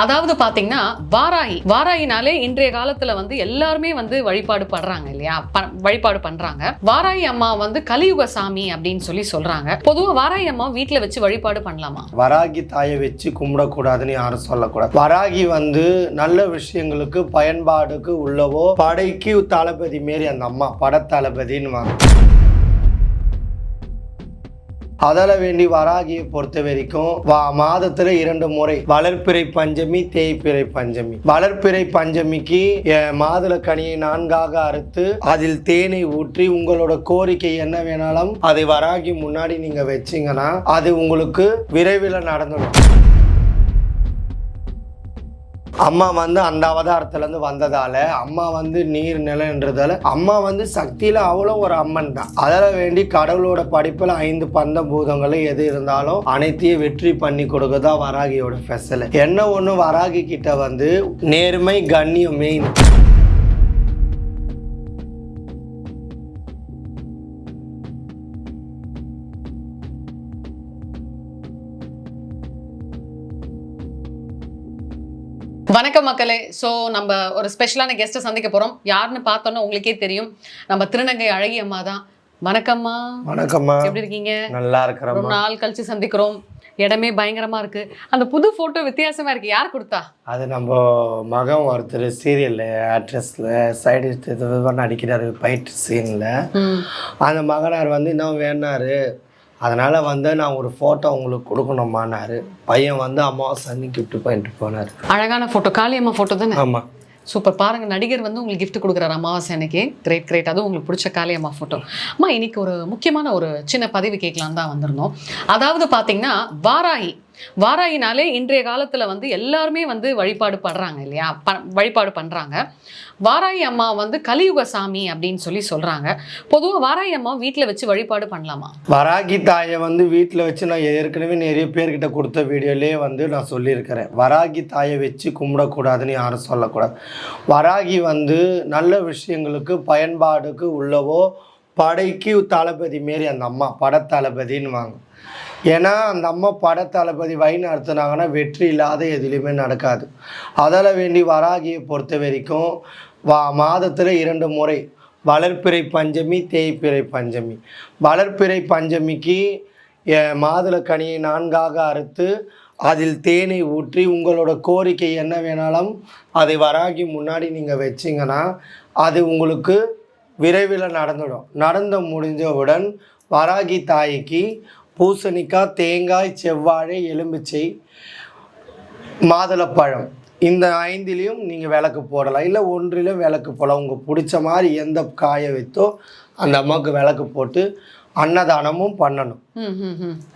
அதாவது பார்த்தீங்கன்னா வாராகி வாராயினாலே இன்றைய காலத்துல வந்து எல்லாருமே வந்து வழிபாடு படுறாங்க இல்லையா? ப- வழிபாடு பண்றாங்க. வாராயி அம்மா வந்து கலியுக சாமி அப்படின்னு சொல்லி சொல்றாங்க. பொதுவா வாராயி அம்மா வீட்டில் வச்சு வழிபாடு பண்ணலாமா? வராகி தாயை வச்சு கும்பிடக்கூடாதுன்னு யாரும் சொல்லக்கூடாது. வராகி வந்து நல்ல விஷயங்களுக்கு பயன்பாடுக்கு உள்ளவோ படைக்கு தளபதி மாரி அந்த அம்மா பட தளபதின்னு அதல வேண்டி வராகியை பொறுத்த வரைக்கும் வா மாதத்துல இரண்டு முறை வளர்ப்பிறை பஞ்சமி தேய்பிறை பஞ்சமி. வளர்ப்பிறை பஞ்சமிக்கு மாதுள கனியை நான்காக அறுத்து அதில் தேனை ஊற்றி உங்களோட கோரிக்கை என்ன வேணாலும் அதை வராகி முன்னாடி நீங்க வச்சீங்கன்னா அது உங்களுக்கு விரைவில் நடந்துடும். அம்மா வந்து அந்த அவதாரத்துலேருந்து வந்ததால அம்மா வந்து நீர் நிலன்றதால அம்மா வந்து சக்தியில் அவ்வளோ ஒரு அம்மன் தான். அதில் வேண்டி கடவுளோட படிப்பில் ஐந்து பந்த பூதங்களும் எது இருந்தாலும் அனைத்தையும் வெற்றி பண்ணி கொடுக்கதா வராகியோட ஃபெசல் என்ன ஒன்று வராகி கிட்ட வந்து நேர்மை கண்ணியம் மெயின் வணக்கம் மக்களே. ஸோ நம்ம ஒரு ஸ்பெஷலான கெஸ்ட்டை சந்திக்க போறோம். யாருன்னு பார்த்தோன்னா உங்களுக்கே தெரியும். நம்ம திருநங்கை அழகி அம்மா தான். வணக்கம்மா. வணக்கம்மா. எப்படி இருக்கீங்க? நல்லா ரொம்ப இருக்கிறம்மா நாள் கழிச்சு சந்திக்கிறோம். இடமே பயங்கரமா இருக்கு. அந்த புது போட்டோ வித்தியாசமா இருக்கு. யார் கொடுத்தா? அது நம்ம மகன் ஒருத்தர் சீரியலில் ஆக்ட்ரஸில் சைடு நடிக்கிறாரு ஃபைட் சீனில். அந்த மகனார் வந்து இன்னும் வேணாரு. அதனால் வந்து நான் ஒரு ஃபோட்டோ உங்களுக்கு கொடுக்கணுமான்னாரு பையன் வந்து அமாவாசை அன்னைக்கு கிஃப்ட் பண்ணிட்டு போனார். அழகான போட்டோ காளியம்மா போட்டோ தானே? ஆமாம் சூப்பர் பாருங்க நடிகர் வந்து உங்களுக்கு gift கொடுக்குறாரு அமாவாசை அன்னைக்கு கிரேட் கிரேட் அதுவும் உங்களுக்கு பிடிச்ச காளியம்மா ஃபோட்டோ அம்மா இன்னைக்கு ஒரு முக்கியமான ஒரு சின்ன பதிவு கேட்கலாம் தான் வந்திருந்தோம். அதாவது பார்த்தீங்கன்னா வாராகி வாராகினாலே இன்றைய காலத்தில் வந்து எல்லாருமே வந்து வழிபாடு படுறாங்க இல்லையா? ப- வழிபாடு பண்ணுறாங்க வாராயி அம்மா வந்து கலியுக சாமி அப்படின்னு சொல்லி சொல்கிறாங்க பொதுவாக வாராயி அம்மா வீட்டில் வச்சு வழிபாடு பண்ணலாமா? வராகி தாயை வந்து வீட்டில் வச்சு நான் ஏற்கனவே நிறைய பேர்கிட்ட கொடுத்த வீடியோலேயே வந்து நான் சொல்லியிருக்கிறேன். வராகி தாயை வச்சு கும்பிடக்கூடாதுன்னு யாரும் சொல்லக்கூடாது. வராகி வந்து நல்ல விஷயங்களுக்கு பயன்பாடுக்கு உள்ளவோ படைக்கு தளபதி மாரி அந்த அம்மா படத்தளபதின்னு வாங்க. ஏன்னா அந்த அம்மா பட தளபதி வழி நடத்துனாங்கன்னா வெற்றி இல்லாத எதுலேயுமே நடக்காது. அதில் வேண்டி வராகியை பொறுத்த வரைக்கும் வா மாதத்தில் இரண்டு முறை வளர்ப்பிறை பஞ்சமி தேய்ப்பிறை பஞ்சமி. வளர்ப்பிறை பஞ்சமிக்கு மாதுளை கனியை நான்காக அறுத்து அதில் தேனை ஊற்றி உங்களோட கோரிக்கை என்ன வேணாலும் அதை வராகி முன்னாடி நீங்கள் வச்சிங்கன்னா அது உங்களுக்கு விரைவில் நடந்துடும். நடந்து முடிஞ்சவுடன் வராகி தாய்க்கு பூசணிக்காய் தேங்காய் செவ்வாழை எலுமிச்சை மாதுளப்பழம் இந்த ஐந்திலையும் நீங்கள் விளக்கு போடலாம். இல்லை ஒன்றிலும் விளக்கு போடலாம். உங்களுக்கு பிடிச்ச மாதிரி எந்த காயை வைத்தோ அந்த அம்மாவுக்கு விளக்கு போட்டு அன்னதானமும் பண்ணணும்.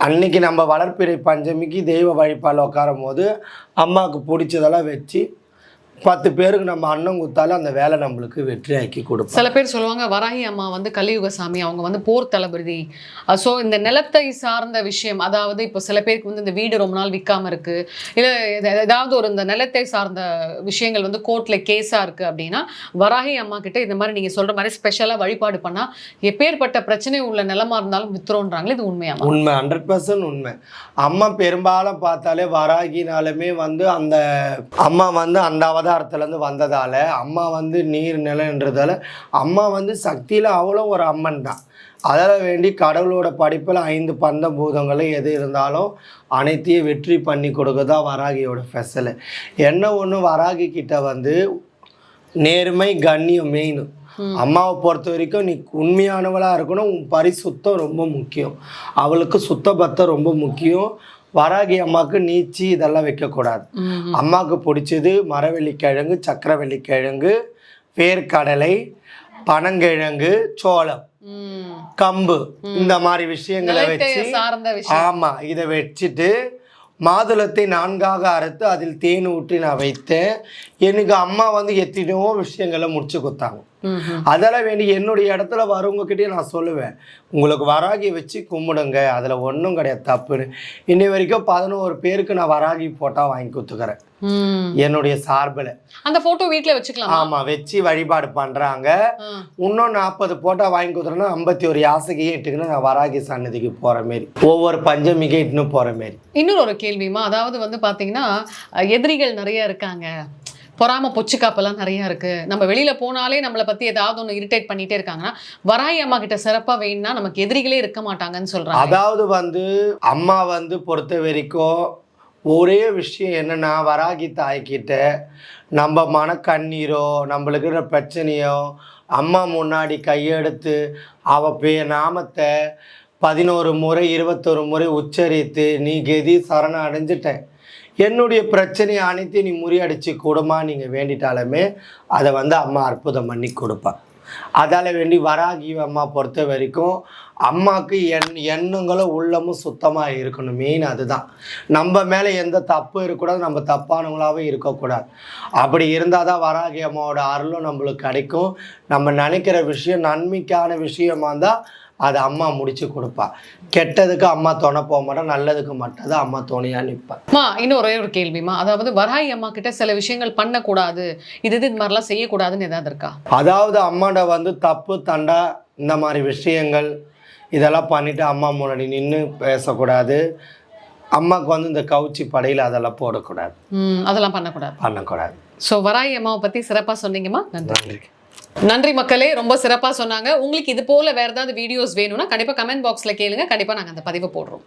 அன்னைக்கு நம்ம வளர்ப்பிறை பஞ்சமிக்கு தெய்வ வழிபாடில் உட்காரும் போது அம்மாவுக்கு பிடிச்சதெல்லாம் வச்சு பத்து பேருக்கு நம்ம அன்னம் கொடுத்தாலும் அந்த வேலை நம்மளுக்கு வெற்றியாக்கி கொடுப்போம் சில பேர் சொல்லுவாங்க வராகி அம்மா வந்து கலியுக சாமி அவங்க வந்து போர் தளபதி. ஸோ இந்த நிலத்தை சார்ந்த விஷயம் அதாவது இப்போ சில பேருக்கு வந்து இந்த வீடு ரொம்ப நாள் விற்காம இருக்கு இல்லை ஏதாவது ஒரு இந்த நிலத்தை சார்ந்த விஷயங்கள் வந்து கோர்ட்ல கேஸா இருக்கு அப்படின்னா வராகி அம்மா கிட்ட இந்த மாதிரி நீங்க சொல்ற மாதிரி ஸ்பெஷலா வழிபாடு பண்ணா எப்பேற்பட்ட பிரச்சனை உள்ள நிலமா இருந்தாலும் வித்துறோன்றாங்களே இது உண்மையாமா உண்மை ஹண்ட்ரட் பர்சன்ட் உண்மை. அம்மா பெரும்பாலும் பார்த்தாலே வராகினாலுமே வந்து அந்த அம்மா வந்து அந்த அவதாரத்துலேருந்து வந்ததால அம்மா வந்து நீர் நிலன்றதால அம்மா வந்து சக்தியில் அவ்வளோ ஒரு அம்மன் தான். அதில் வேண்டி கடவுளோட படிப்பில் ஐந்து பந்த பூதங்களும் எது இருந்தாலும் அனைத்தையும் வெற்றி பண்ணி கொடுக்கதா வராகியோட ஃபெசல். என்ன ஒன்று வராகி கிட்ட வந்து நேர்மை கண்ணியம் மெயின். அம்மாவை பொறுத்த வரைக்கும் நீ உண்மையானவளாக இருக்கணும் உன் பரிசுத்தம் ரொம்ப முக்கியம். அவளுக்கு சுத்தபத்தம் ரொம்ப முக்கியம். வராகி அம்மாவுக்கு நீச்சி இதெல்லாம் வைக்கக்கூடாது. அம்மாவுக்கு பிடிச்சது மரவள்ளிக்கிழங்கு சக்கரவள்ளிக்கிழங்கு வேர்க்கடலை பனங்கிழங்கு சோளம் கம்பு இந்த மாதிரி விஷயங்களை வச்சு ஆமா இதை வச்சுட்டு மாதுளத்தை நான்காக அறுத்து அதில் தேன் ஊற்றி நான் வைத்தேன். எனக்கு அம்மா வந்து எத்தனையோ விஷயங்களை முடிச்சு கொடுத்தாங்க. அதெல்லாம் வேண்டி என்னுடைய இடத்துல வரவங்கக்கிட்டே நான் சொல்லுவேன். உங்களுக்கு வராகி வச்சு கும்பிடுங்க. அதில் ஒன்றும் கிடையாது. தப்புன்னு. இன்னி வரைக்கும் பதினோரு பேருக்கு நான் வராகி போட்டால் வாங்கி கொடுத்துக்கிறேன். என்னுடைய சார்பில். அந்த போட்டோ வீட்ல வச்சுக்கலாமா? ஆமாம் வச்சு வழிபாடு பண்ணுறாங்க. இன்னும் நாற்பது போட்டா வாங்கி கொடுத்துறேன்னா ஐம்பத்தி ஒரு யாசகையும் இட்டுக்குன்னு நான் வராகி சன்னதிக்கு போகிற மாரி. ஒவ்வொரு பஞ்சமிக்கு இட்டுன்னு போகிற மாரி. இன்னொரு கேள்விமா அதாவது வந்து பார்த்தீங்கன்னா எதிரிகள் நிறைய இருக்காங்க. பொறாம பொச்சுக்காப்பெல்லாம் நிறையா இருக்குது நம்ம வெளியில் போனாலே நம்மளை பற்றி ஏதாவது ஒன்று இரிட்டேட் பண்ணிகிட்டே இருக்காங்கன்னா வராயி அம்மா கிட்ட சிறப்பாக வேணும்னா நமக்கு எதிரிகளே இருக்க மாட்டாங்கன்னு சொல்கிறாங்க அதாவது வந்து அம்மா வந்து பொறுத்த வரைக்கும் ஒரே விஷயம் என்னன்னா வராகி தாய்கிட்ட நம்ம மனக்கண்ணீரோ நம்மளுக்கு இருக்கிற பிரச்சனையோ அம்மா முன்னாடி கையெடுத்து அவ பே நாமத்தை பதினோரு முறை இருபத்தொரு முறை உச்சரித்து நீ கெதி சரணம் அடைஞ்சிட்டேன் என்னுடைய பிரச்சனையை அனைத்தையும் நீ முறியடிச்சு கூடமா? நீங்கள் வேண்டிட்டாலுமே அதை வந்து அம்மா அற்புதம் பண்ணி கொடுப்பேன் அதால் வேண்டி வராகி அம்மா பொறுத்த வரைக்கும் அம்மாவுக்கு எண் எண்ணங்களும் உள்ளமும் சுத்தமாக இருக்கணும். மெயின் அதுதான். நம்ம மேலே எந்த தப்பும் இருக்கக்கூடாது. நம்ம தப்பானவங்களாகவே இருக்கக்கூடாது. அப்படி இருந்தால் தான் வராகி அம்மாவோட அருளும் நம்மளுக்கு கிடைக்கும். நம்ம நினைக்கிற விஷயம் நன்மைக்கான விஷயமா இருந்தால் அதை அம்மா முடிச்சு கொடுப்பா. கெட்டதுக்கு அம்மா துணை போக மாட்டா நல்லதுக்கு மட்டும் தான் அம்மா துணையாக நிற்பா மா இன்னும் ஒரே ஒரு கேள்விமா அதாவது வராயி அம்மா கிட்ட சில விஷயங்கள் பண்ணக்கூடாது. இது இது இது மாதிரிலாம் செய்யக்கூடாதுன்னு ஏதாவது இருக்கா? அதாவது அம்மாண்ட வந்து தப்பு தண்டா இந்த மாதிரி விஷயங்கள் இதெல்லாம் பண்ணிட்டு அம்மா முன்னாடி நின்று பேசக்கூடாது. அம்மாவுக்கு வந்து இந்த கவுச்சி படையில் அதெல்லாம் போடக்கூடாது. அதெல்லாம் பண்ணக்கூடாது. பண்ணக்கூடாது. ஸோ வராயி அம்மாவை பத்தி சிறப்பா சொன்னீங்கம்மா. நன்றி. நன்றி மக்களே ரொம்ப சிறப்பா சொன்னாங்க. உங்களுக்கு இது போல வேற ஏதாவது வீடியோஸ் வேணும்னா கண்டிப்பா கமெண்ட் பாக்ஸ்ல கேளுங்க. கண்டிப்பா நாங்க அந்த பதிவை போடுறோம்.